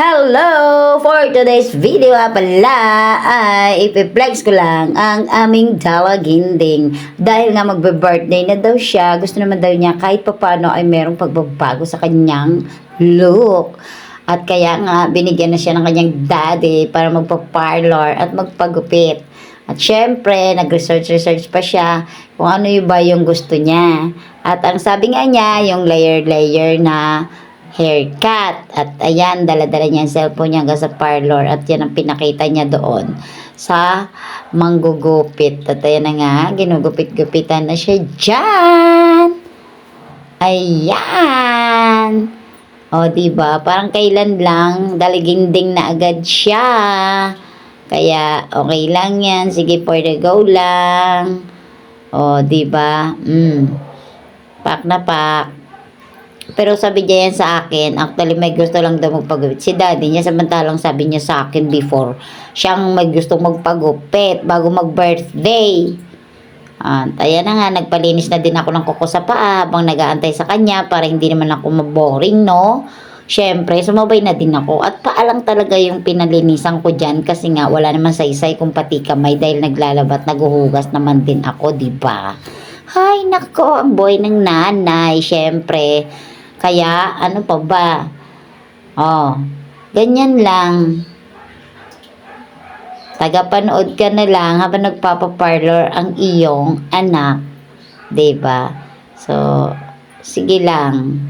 Hello! For today's video nga pala ay ipiplex ko lang ang aming dalaginding. Dahil nga magbe-birthday na daw siya, gusto naman daw niya kahit papano ay merong pagbabago sa kanyang look. At kaya nga binigyan na siya ng kanyang daddy para magpa-parlor at magpagupit. At syempre, nag-research-research pa siya kung ano yung ba yung gusto niya. At ang sabi nga niya, yung layer-layer na haircut. At ayan, dala-dala niya ang cellphone niya hanggang sa parlor. At yan ang pinakita niya doon sa manggugupit. At ayan na nga, ginugupit-gupitan na siya dyan. Ayan. O, diba? Parang kailan lang, daliginding na agad siya. Kaya, okay lang yan. Sige, for the go lang. O, diba? Mm. Pak na pak. Pero sabi niya yan sa akin, actually may gusto lang daw magpagupit. Si daddy niya, samantalang sabi niya sa akin before, siyang may gusto magpagupit bago mag-birthday. At ayan na nga, nagpalinis na din ako ng kuko sa paa habang nag-aantay sa kanya para hindi naman ako maboring, no? Siyempre, sumabay na din ako. At paalang talaga yung pinalinisan ko dyan kasi nga wala naman saysay kung pati kamay dahil naglalabat, naguhugas naman din ako, di ba? Hay, nako, ang boy ng nanay, siyempre. Kaya, ano pa ba? Oh, ganyan lang. Tagapanood ka na lang habang nagpapaparlor ang iyong anak. ba? So, sige lang.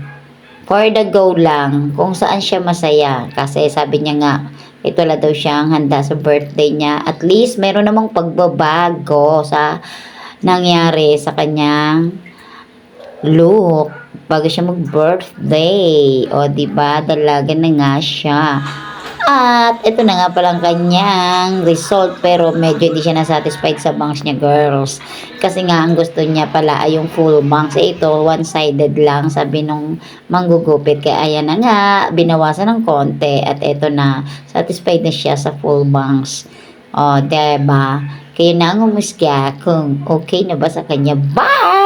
For the go lang. Kung saan siya masaya. Kasi sabi niya nga, ito la daw siyang handa sa birthday niya. At least, meron namang pagbabago sa nangyari sa kanyang look bago siya mag-birthday. O, ba Dalaga na nga siya. At ito na nga palang kanyang result pero medyo hindi siya nasatisfied sa bangs niya girls. Kasi nga ang gusto niya pala ay yung full bangs. Eh, ito one-sided lang sabi nung manggugupit. Kaya ayan na nga, binawasan ng konti at ito na, satisfied na siya sa full bangs. O, diba? Kaya na ang kung okay na ba sa kanya. Bye!